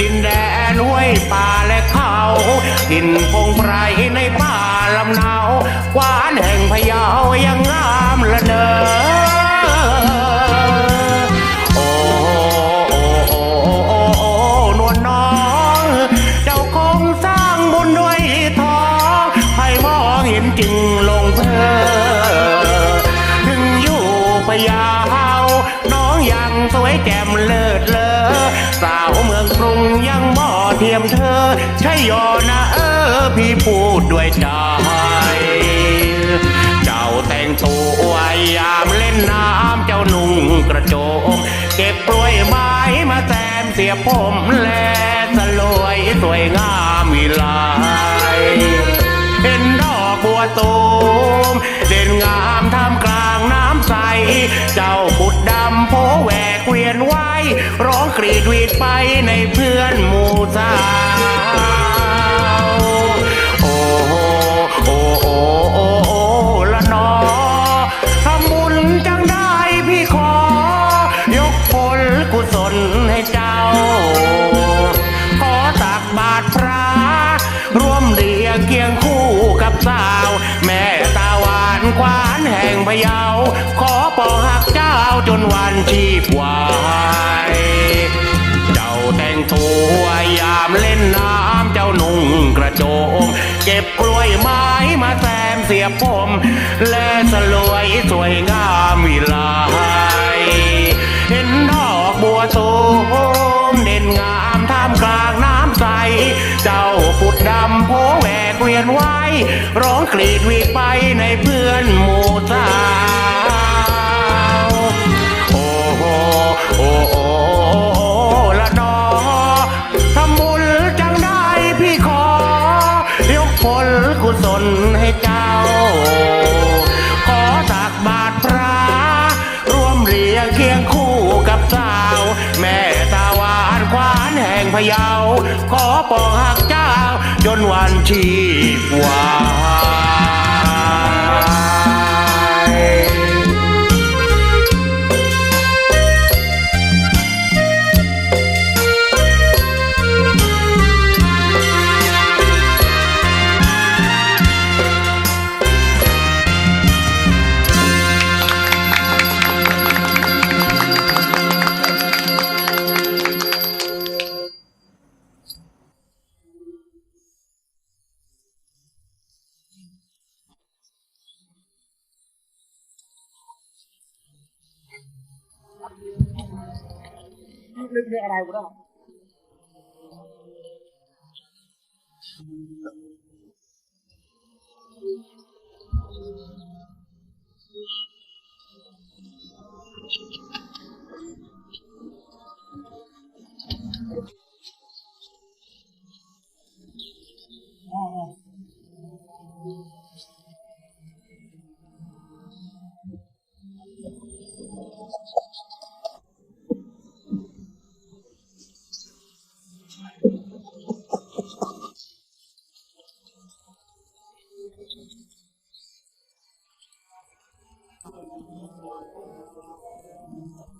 ดินแดนห้วยป่าและเขาดินพงไพรในป่าลำนาวหวานแห่งพยาวยัง ยมเธอ ใช่ยอนะเออ พี่พูดด้วยใจ เจ้าแต่งตัวยามเล่นน้ำเจ้านุ่งกระโจม เก็บกล้วยไม้มาแซมเสียผมแลสลวยสวยงามวิไลเห็นดอกบัวตูมเด่นงามท่ามกลางน้ำใส เจ้าบุดดำโพแหวกเวียนไว้ ร้องกรีดวีดไปในเพื่อน สาว แม่ตาหวานควานแห่งพะเยา ขอปอหักเจ้าจนวันชีพวายเจ้าแต่งตัวยามเล่นน้ำเจ้านุ่งกระโจม เก็บกล้วยไม้มาแซมเสียบผม และสลวยสวยงามวิไลเห็นดอกบัวโต ยนไว้ ร้องกรีดวีไปในเพื่อนหมู่สาวโอ้โหโอ้โอ้โอ้ละนอทำบุญจังได้พี่ขอ ยกผลกุศลให้เจ้า ขอตักบาตรพระร่วมเรียงเคียงคู่กับสาว แม่ตาหวานควานแห่งพะเยา ขอปองหักเจ้า จนวันที่วา ลึกเรื่องอะไรกูได้ どうも。